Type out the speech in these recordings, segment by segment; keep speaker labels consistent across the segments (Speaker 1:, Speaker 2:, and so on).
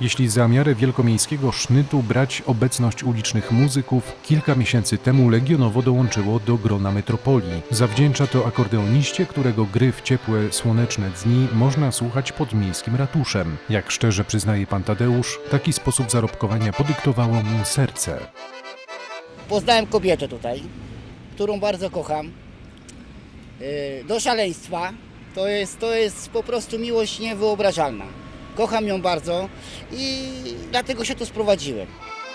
Speaker 1: Jeśli za miarę wielkomiejskiego sznytu brać obecność ulicznych muzyków, kilka miesięcy temu Legionowo dołączyło do grona metropolii. Zawdzięcza to akordeoniście, którego gry w ciepłe, słoneczne dni można słuchać pod miejskim ratuszem. Jak szczerze przyznaje pan Tadeusz, taki sposób zarobkowania podyktowało mu serce.
Speaker 2: Poznałem kobietę tutaj, którą bardzo kocham. Yy, Do szaleństwa. To jest, to jest po prostu miłość niewyobrażalna. Kocham ją bardzo i dlatego się tu sprowadziłem.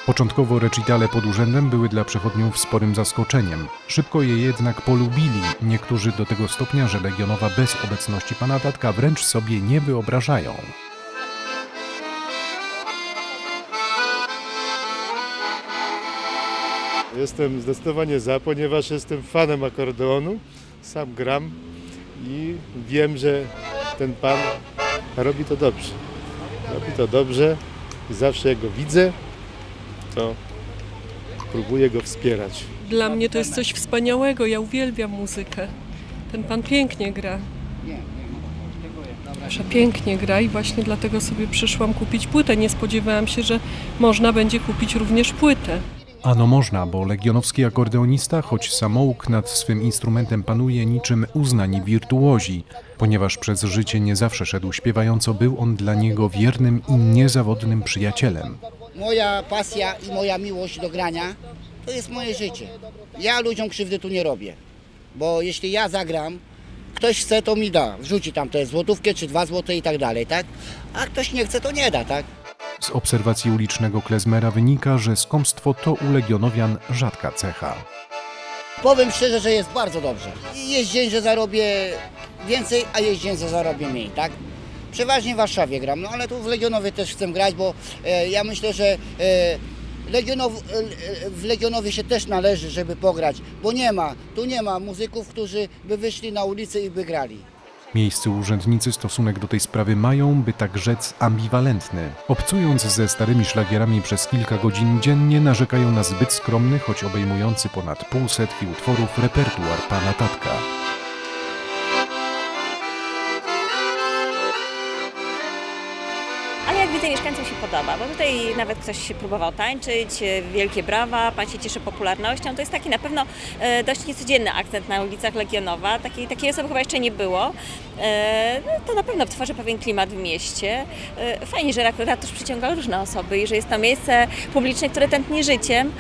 Speaker 1: Początkowo recitale pod urzędem były dla przechodniów sporym zaskoczeniem. Szybko je jednak polubili, niektórzy do tego stopnia, że Legionowa bez obecności pana tatka wręcz sobie nie wyobrażają.
Speaker 3: Jestem zdecydowanie za, ponieważ jestem fanem akordeonu, sam gram i wiem, że ten pan robi to dobrze. Robi to dobrze i zawsze jak go widzę, to próbuję go wspierać.
Speaker 4: Dla mnie to jest coś wspaniałego, ja uwielbiam muzykę. Ten pan pięknie gra. Przepięknie gra i właśnie dlatego sobie przyszłam kupić płytę. Nie spodziewałam się, że można będzie kupić również płytę.
Speaker 1: Ano można, bo legionowski akordeonista, choć samouk nad swym instrumentem panuje niczym uznani wirtuozi. Ponieważ przez życie nie zawsze szedł śpiewająco, był on dla niego wiernym i niezawodnym przyjacielem.
Speaker 2: Moja pasja i moja miłość do grania to jest moje życie. Ja ludziom krzywdy tu nie robię, bo jeśli ja zagram, ktoś chce, to mi da. Wrzuci tam te złotówkę czy dwa złote i tak dalej, tak? A ktoś nie chce, to nie da, tak?
Speaker 1: Z obserwacji ulicznego klezmera wynika, że skąpstwo to u legionowian rzadka cecha.
Speaker 2: Powiem szczerze, że jest bardzo dobrze. Jest dzień, że zarobię więcej, a jest dzień, że zarobię mniej, tak? Przeważnie w Warszawie gram, no ale tu w Legionowie też chcę grać, bo e, ja myślę, że e, Legionow, e, e, w Legionowie się też należy, żeby pograć, bo nie ma, tu nie ma muzyków, którzy by wyszli na ulicę i by grali.
Speaker 1: Miejscy urzędnicy stosunek do tej sprawy mają, by tak rzec, ambiwalentny. Obcując ze starymi szlagierami przez kilka godzin dziennie, narzekają na zbyt skromny, choć obejmujący ponad pół setki utworów repertuar pana tatka.
Speaker 5: Widzę, mieszkańcom się podoba, bo tutaj nawet ktoś próbował tańczyć, e, wielkie brawa, pan się cieszy popularnością. To jest taki na pewno e, dość niecodzienny akcent na ulicach Legionowa. Takiej, takiej osoby chyba jeszcze nie było. E, No, to na pewno tworzy pewien klimat w mieście. Fajnie, że rat- ratusz przyciąga różne osoby i że jest to miejsce publiczne, które tętni życiem.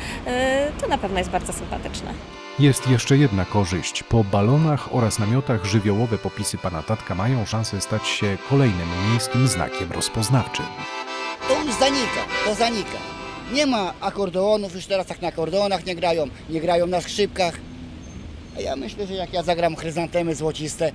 Speaker 5: To na pewno jest bardzo sympatyczne.
Speaker 1: Jest jeszcze jedna korzyść. Po balonach oraz namiotach żywiołowe popisy pana tatka mają szansę stać się kolejnym miejskim znakiem rozpoznawczym.
Speaker 2: To już zanika, to zanika. Nie ma akordeonów, już teraz tak na akordeonach nie grają, nie grają na skrzypkach. A ja myślę, że jak ja zagram chryzantemy złociste,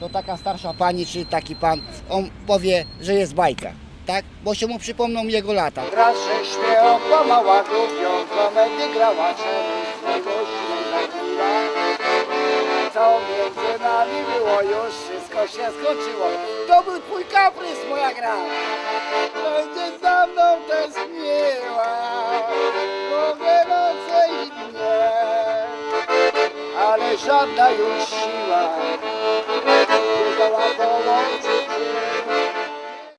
Speaker 2: to taka starsza pani czy taki pan, on powie, że jest bajka, tak? Bo się mu przypomną jego lata.
Speaker 6: Raz że śmiał, kłamała głupią, komedy grała Co między nami było, już wszystko się skończyło. To był twój kaprys, moja gra. Będzie za mną tęskniła, mogę noce i dnie. Ale żadna już siła nie dała połączyć